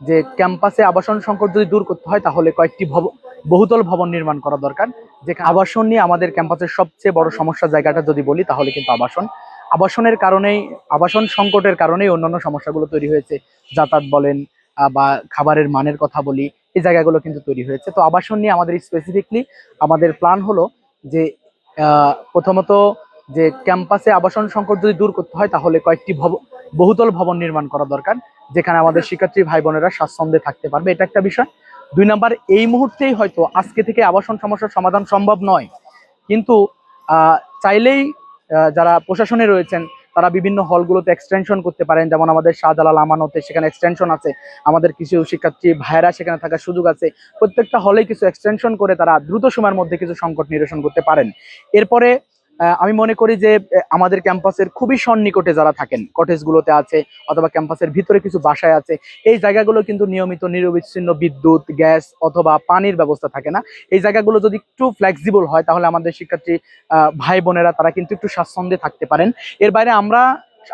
যে ক্যাম্পাসে আবাসন সংকট যদি দূর করতে হয়, তাহলে কয়েকটি বহুতল ভবন নির্মাণ করা দরকার। যেখানে আবাসন নিয়ে আমাদের ক্যাম্পাসের সবচেয়ে বড় সমস্যা জায়গাটা যদি বলি, তাহলে কিন্তু আবাসন। আবাসনের কারণেই, আবাসন সংকটের কারণেই অন্যান্য সমস্যাগুলো তৈরি হয়েছে। যাতায়াত বলেন বা খাবারের মানের কথা বলি, এই জায়গাগুলো কিন্তু তৈরি হয়েছে। তো আবাসন নিয়ে আমাদের স্পেসিফিকলি আমাদের প্ল্যান হলো যে প্রথমত যে ক্যাম্পাসে আবাসন সংকট যদি দূর করতে হয়, তাহলে কয়েকটি বহুতল ভবন নির্মাণ করা দরকার। যেখানে আমাদের শিক্ষার্থী ভাই বোনেরা স্বাচ্ছন্দ্যে থাকতে পারবে। এটা একটা বিষয়। দুই নাম্বার, এই মুহূর্তেই হয়তো আজকে থেকে আবাসন সমস্যার সমাধান সম্ভব নয়। কিন্তু চাইলেই যারা প্রশাসনে রয়েছেন, তারা বিভিন্ন হলগুলোতে এক্সটেনশন করতে পারেন। যেমন আমাদের শাহজালাল আমানতে সেখানে এক্সটেনশন আছে। আমাদের কিছু শিক্ষার্থী ভাইয়েরা সেখানে থাকার সুযোগ আছে। প্রত্যেকটা হলে কিছু এক্সটেনশন করে তারা দ্রুত সময়ের মধ্যে কিছু সংকট নিরসন করতে পারেন। এরপরে আমি মনে করি যে আমাদের ক্যাম্পাসের খুবই সন্নিকটে যারা থাকেন, কটেজগুলোতে আছে, অথবা ক্যাম্পাসের ভিতরে কিছু বাসায় আছে, এই জায়গাগুলো কিন্তু নিয়মিত নিরবিচ্ছিন্ন বিদ্যুৎ, গ্যাস অথবা পানির ব্যবস্থা থাকে না। এই জায়গাগুলো যদি একটু ফ্লেক্সিবল হয়, তাহলে আমাদের শিক্ষার্থী ভাই বোনেরা তারা কিন্তু একটু স্বাচ্ছন্দ্যে থাকতে পারেন। এর বাইরে আমরা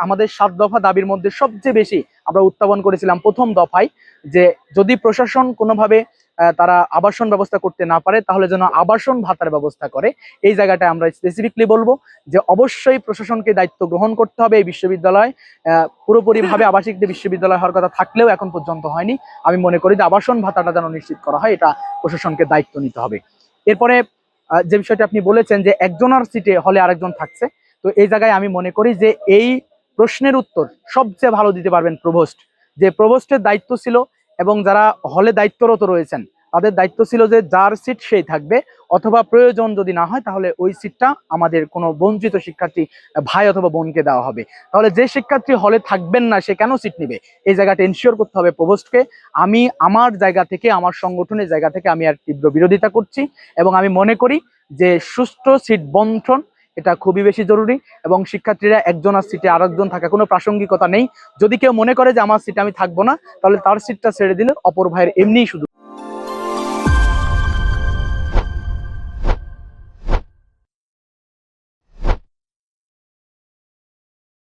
আমাদের সাত দফা দাবির মধ্যে সবচেয়ে বেশি আমরা উত্থাপন করেছিলাম প্রথম দফায় যে, যদি প্রশাসন কোনোভাবে তারা আবাসন ব্যবস্থা করতে না পারে, তাহলে যেন আবাসন ভাতার ব্যবস্থা করে। এই জায়গাটায় আমরা স্পেসিফিকলি বলব যে অবশ্যই প্রশাসনকে দায়িত্ব গ্রহণ করতে হবে এই বিশ্ববিদ্যালয়। পুরোপুরিভাবে আবাসিক যে বিশ্ববিদ্যালয় হওয়ার কথা থাকলেও এখন পর্যন্ত হয়নি। আমি মনে করি যে আবাসন ভাতাটা যেন নিশ্চিত করা হয়, এটা প্রশাসনকে দায়িত্ব নিতে হবে। এরপরে যে বিষয়টা আপনি বলেছেন যে একজনের সিটে হলে আরেকজন থাকছে, তো এই জায়গায় আমি মনে করি যে এই প্রশ্নের উত্তর সবচেয়ে ভালো দিতে পারবেন প্রভোস্ট। যে প্রভোস্টের দায়িত্ব ছিল এবং যারা হলে দায়িত্বরত রয়েছেন, তাদের দায়িত্ব ছিল যে যার সিট সেই থাকবে, অথবা প্রয়োজন যদি না হয় তাহলে ওই সিটটা আমাদের কোনো বঞ্চিত শিক্ষার্থী, ভাই অথবা বোনকে দেওয়া হবে। তাহলে যে শিক্ষার্থী হলে থাকবেন না, সে কেন সিট নেবে? এই জায়গাটা এনশিওর করতে হবে প্রভোস্টকে আমি আমার জায়গা থেকে, আমার সংগঠনের জায়গা থেকে আমি আর তীব্র বিরোধিতা করছি এবং আমি মনে করি যে সুষ্ঠু সিট বন্টন এটা খুবই বেশি জরুরি এবং শিক্ষার্থীরা একজন আর সিটে আরেকজন থাকা, কোনো প্রাসঙ্গিকতা নেই। যদি কেউ মনে করে যে আমার সিটে আমি থাকব না, তাহলে তার সিটটা ছেড়ে দিলে অপর ভাইয়ের এমনিই শুধু